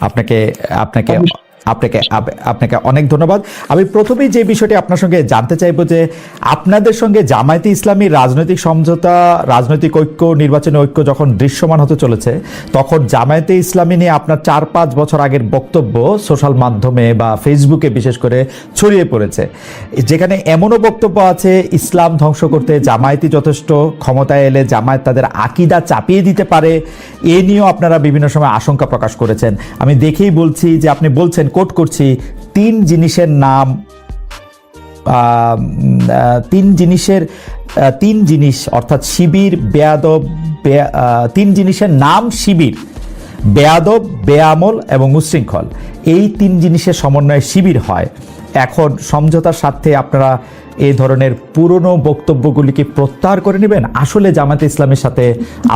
আপনাকে আপনাকে আপনাকে আপনাকে অনেক ধন্যবাদ। আমি প্রথমেই যে বিষয়টি আপনার সঙ্গে জানতে চাইব যে আপনাদের সঙ্গে জামায়াতে ইসলামী রাজনৈতিক সমঝোতা, রাজনৈতিক ঐক্য, নির্বাচনী ঐক্য যখন দৃশ্যমান হতে চলেছে, তখন জামায়াতে ইসলামী নিয়ে আপনার চার পাঁচ বছর আগের বক্তব্য সোশ্যাল মাধ্যমে বা ফেসবুকে বিশেষ করে ছড়িয়ে পড়েছে। যেখানে এমনও বক্তব্য আছে, ইসলাম ধ্বংস করতে জামায়াতি যথেষ্ট ক্ষমতায় এলে জামায়াত তাদের আকিদা চাপিয়ে দিতে পারে, এ নিয়েও আপনারা বিভিন্ন সময় আশঙ্কা প্রকাশ করেছেন। আমি দেখেই বলছি যে আপনি বলছেন কোট করছি, তিন জিনিসের নাম তিন জিনিসের তিন জিনিস, অর্থাৎ শিবির, বেয়াদব তিন জিনিসের নাম শিবির, বেয়াদব, বেয়ামল এবং উচ্ছৃঙ্খল এই তিন জিনিসের সমন্বয়ে শিবির হয়। এখন সমঝোতার স্বার্থে আপনারা এই ধরনের পুরনো বক্তব্যগুলিকে প্রত্যাহার করে নেবেন। আসলে জামাতে ইসলামের সাথে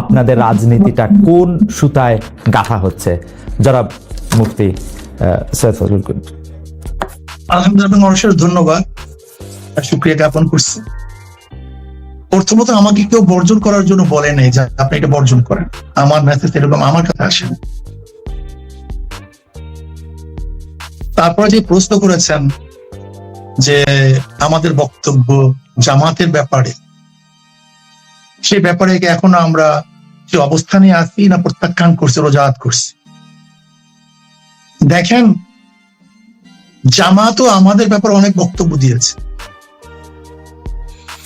আপনাদের রাজনীতিটা কোন সুতায় গাঁথা হচ্ছে? যারা মুফতি সৈয়দ ফজলুল করিম আলহামদুলিল্লাহ মানুষের ধন্যবাদ। আর জ্ঞাপন করছি। প্রথমত, আমাকে কেউ বর্জন করার জন্য বলে নেই যে আপনি এটা বর্জন করেন। আমার মেসেজ এরকম আমার কাছে আসে তারপরে যে প্রশ্ন করেছেন যে আমাদের বক্তব্য জামাতের ব্যাপারে, সে ব্যাপারে এখনও আমরা সে অবস্থানে আছি না প্রত্যাখ্যান করছি রোজাত করছি? দেখেন, জামাতও আমাদের ব্যাপারে অনেক বক্তব্য দিয়েছে।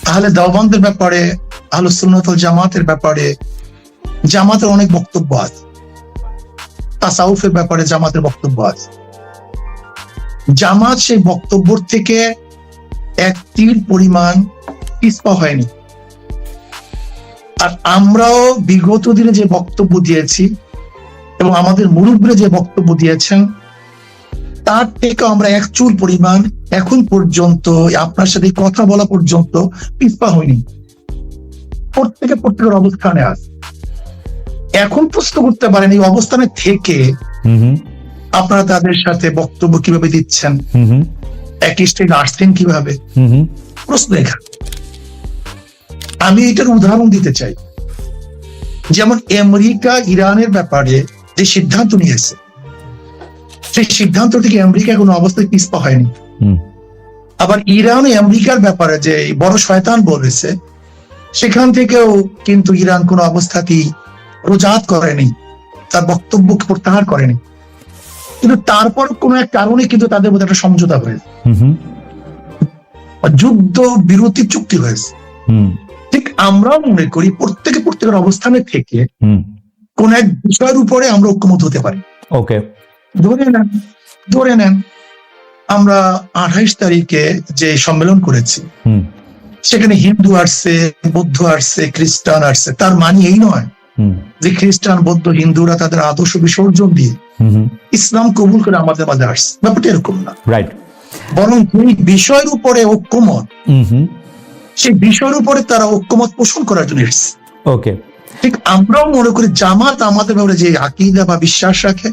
তাহলে দেওবন্দের ব্যাপারে আলোচনাতল জামাতের ব্যাপারে জামাতের অনেক বক্তব্য আছে। তাসাউফের ব্যাপারে জামাতের বক্তব্য আছে। জামাত সেই বক্তব্য থেকে এক তীর পরিমাণ পিছপা হয়নি। আর আমরাও বিগত দিনে যে বক্তব্য দিয়েছি এবং আমাদের মুরব্বীরা যে বক্তব্য দিয়েছেন তার থেকে আমরা এক চুল পরিমাণ এখন পর্যন্ত আপনার সাথে কথা বলা পর্যন্ত পিছপা হয়নি প্রত্যেকে প্রত্যেকের অবস্থানে আছে। এখন প্রশ্ন করতে পারেন এই অবস্থানে থেকে আপনারা তাদের সাথে বক্তব্য কীভাবে দিচ্ছেন? একই স্টেজ আসছেন কীভাবে? প্রশ্ন এখানে। আমি এটার উদাহরণ দিতে চাই। যেমন আমেরিকা ইরানের ব্যাপারে যে সিদ্ধান্ত নিয়েছে সেই সিদ্ধান্ত থেকে আমেরিকা কোনো অবস্থায় পিছপা হয়নি। আবার ইরান আমেরিকার ব্যাপারে যে বড় শয়তান বলেছে সেখান থেকেও কিন্তু ইরান কোনো অবস্থাতেই রোজাত করেনি তার বক্তব্য প্রত্যাহার করেনি। কিন্তু তারপর কোন এক কারণে কিন্তু তাদের মধ্যে একটা সমঝোতা হয়েছে। যুদ্ধ বিরতি চুক্তি হয়েছে। হুম। ঠিক আমরাও মনে করি প্রত্যেকে প্রত্যেকের অবস্থানে থেকে হুম। কোন এক বিষয়ের উপরে আমরা ঐক্যমত হতে পারি। ওকে ধরে নেন ধরে নেন আমরা আঠাইশ তারিখে যে সম্মেলন করেছি সেখানে হিন্দু আসছে বৌদ্ধ আসছে খ্রিস্টান আসছে তার মানে এই নয় যে খ্রিস্টান বৌদ্ধ হিন্দুরা তাদের আদর্শ বিসর্জন দিয়ে ইসলাম কবুল করে আমাদের মাঝে আসছে। ব্যাপারটা এরকম না। রাইট বরং যেই বিষয়ের উপরে ঐক্যমত সেই বিষয়ের উপরে তারা ঐক্যমত পোষণ করার জন্য এসছে। ওকে ঠিক আমরাও মনে করি জামাত আমাদের ব্যাপারে যে আকিদা বা বিশ্বাস রাখে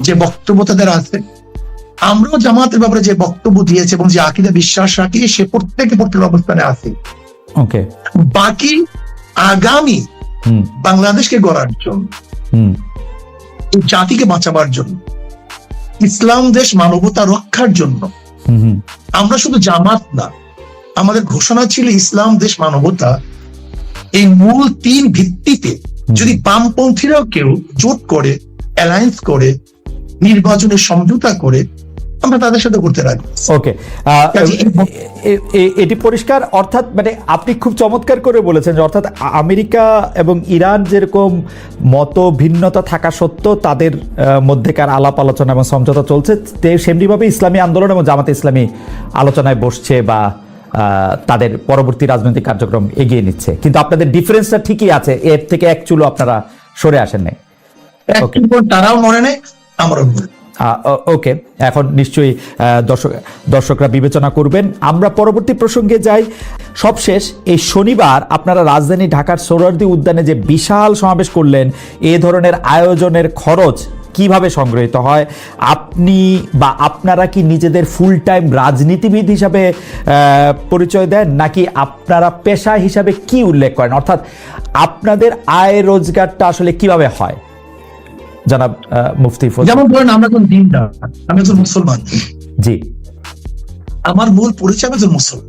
যে বক্তব্য তাদের আছে আমরাও জামাতের ব্যাপারে যে বক্তব্য দিয়েছে এবং যে আকিদা বিশ্বাস রাখি সে প্রত্যেকে প্রত্যেক অবস্থানে আছে। ওকে বাকি আগামী বাংলাদেশকে গড়ার জন্য এই জাতিকে বাঁচাবার জন্য ইসলাম দেশ মানবতা রক্ষার জন্য আমরা শুধু জামাত না আমাদের ঘোষণা ছিল ইসলাম দেশ মানবতা এই মূল তিন ভিত্তিতে যদি বামপন্থীরাও কেউ জোট করে অ্যালায়েন্স করে নির্বাচনে সমঝোতা করে আমরা তাদের সাথে করতে রাখব ওকে এটি পরিষ্কার অর্থাৎ মানে আপনি খুব চমৎকার করে বলেছেন যে অর্থাৎ আমেরিকা এবং ইরান যেরকম মত ভিন্নতা থাকা সত্ত্বেও তাদের মধ্যেকার আলাপ আলোচনা এবং সমঝোতা চলছে সেমনিভাবে ইসলামী আন্দোলন এবং জামাতে ইসলামী আলোচনায় বসছে বা তাদের পরবর্তী রাজনৈতিক কার্যক্রম এগিয়ে নিচ্ছে। কিন্তু আপনাদের ডিফারেন্সটা ঠিকই আছে এর থেকে এক চুলো আপনারা সরে আসেন নাই। তারাও মনে নেই আমরাও ওকে এখন নিশ্চয়ই দর্শক দর্শকরা বিবেচনা করবেন। আমরা পরবর্তী প্রসঙ্গে যাই। সবশেষ এই শনিবার আপনারা রাজধানী ঢাকার সোহরাওয়ার্দী উদ্যানে যে বিশাল সমাবেশ করলেন এ ধরনের আয়োজনের খরচ কীভাবে সংগৃহীত হয়? আপনি বা আপনারা কি নিজেদের ফুল টাইম রাজনীতিবিদ হিসাবে পরিচয় দেন? নাকি আপনারা পেশা হিসাবে কি উল্লেখ করেন? অর্থাৎ আপনাদের আয় রোজগারটা আসলে কীভাবে হয়? জনাব মুফতি যেমন ধরেন আমরা একজন দিনদার আমি একজন মুসলমান। জি। আমার মূল পরিচয় একজন মুসলমান।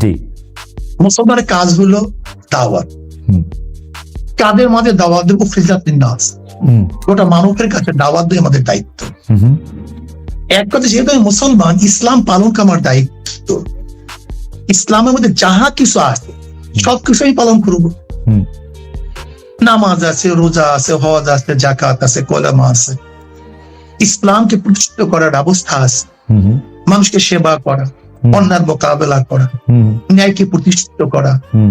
জি। মুসলমানের কাজ হলো দাওয়াত কাদের মাঝে দাওয়াত দেবো ফিজাতিন নাস। গোটা মানবের কাছে দাওয়াত দিয়ে আমাদের দায়িত্ব। এক কথা যেহেতু আমি মুসলমান ইসলাম পালন আমার দায়িত্ব। ইসলামের মধ্যে যাহা কিছু আছে সবকিছু আমি পালন করব। নামাজ আছে রোজা আছে হজ আছে জাকাত আছে কলামা আছে। ইসলামকে প্রতিষ্ঠিত করার ব্যবস্থা আছে। মানুষকে সেবা করা হুম, অন্যায় মোকাবেলা করা ন্যায়কে প্রতিষ্ঠিত করা। হুম।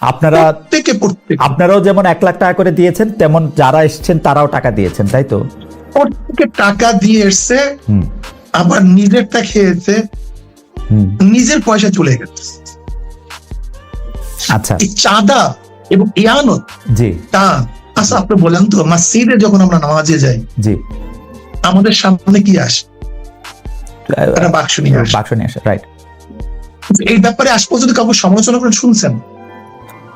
আপনারা আপনারাও যেমন এক লাখ টাকা করে দিয়েছেন তেমন যারা এসছেন তারাও টাকা দিয়েছেন তাই তো? প্রত্যেকে টাকা দিয়ে এসছে আবার নিজেরটা খেয়েছে নিজের পয়সা চলে গেছে। আচ্ছা। চাঁদা এবং ইয়ানত জি। তা আচ্ছা আপনি বলেন তো মসজিদে যখন আমরা নামাজে যাই জি। আমাদের সামনে কি আসে? বাক্স নিয়ে আসে। বাক্স নিয়ে আসে রাইট এই ব্যাপারে আজ পর্যন্ত কাউকে সমালোচনা করে শুনছেন?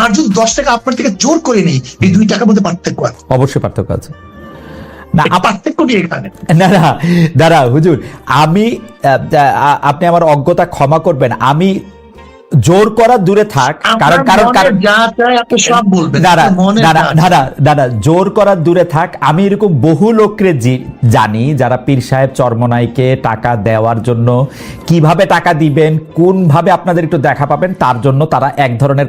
আর যদি দশ টাকা আপনার থেকে জোর করে নেই এই দুই টাকার মধ্যে পার্থক্য আছে। অবশ্যই পার্থক্য আছে। না এখানে? না না দাঁড়া হুজুর আমি আপনি আমার অজ্ঞতা ক্ষমা করবেন। আমি জোর করা দূরে থাক কারণ কারণ কারণ সব বলবেন দাঁড়া জোর করার দূরে থাক। আমি এরকম বহু লোককে জানি যারা পীর সাহেব চরমনাইকে টাকা দেওয়ার জন্য কীভাবে টাকা দিবেন কোনভাবে আপনাদের একটু দেখা পাবেন তার জন্য তারা এক ধরনের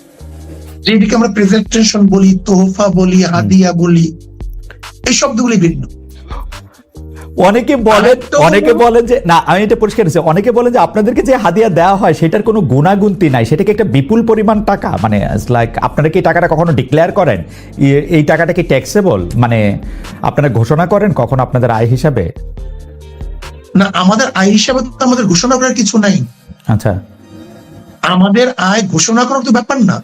যেদিকে আমরা প্রেজেন্টেশন বলি তোহফা বলি হাদিয়া বলি এই শব্দগুলি ভিন্ন। অনেকে বলেন অনেকে বলেন যে না আমি এটা পরিষ্কার হচ্ছে অনেকে বলেন যে আপনাদেরকে যে হাদিয়া দেওয়া হয় সেটার কোনো গুণাগুন্তি নাই। সেটা কি একটা বিপুল পরিমাণ টাকা? মানে লাইক আপনারা কি টাকাটা কখনো ডিক্লেয়ার করেন? এই টাকাটা কি ট্যাক্সেবল মানে আপনারা ঘোষণা করেন কখন আপনাদের আয় হিসাবে? না আমাদের আয় হিসাবে তো আমাদের ঘোষণা করার কিছু নাই। আচ্ছা। আমাদের আয় ঘোষণা করার তো ব্যাপার না।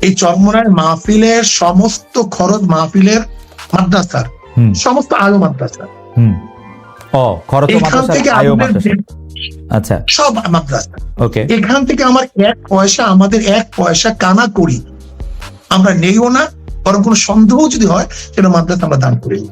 এই চরমনায় মাহফিলের সমস্ত খরচ মাহফিলের মাদ্রাসার সমস্ত আয়ো মাদ্রাসার। ও খরচ এখান থেকে আচ্ছা। সব মাদ্রাসা। ওকে। এখান থেকে আমার এক পয়সা আমাদের এক পয়সা কানা করি। আমরা নেইও না বরং কোনো সন্দেহ যদি হয় সেটা মাদ্রাসা আমরা দান করি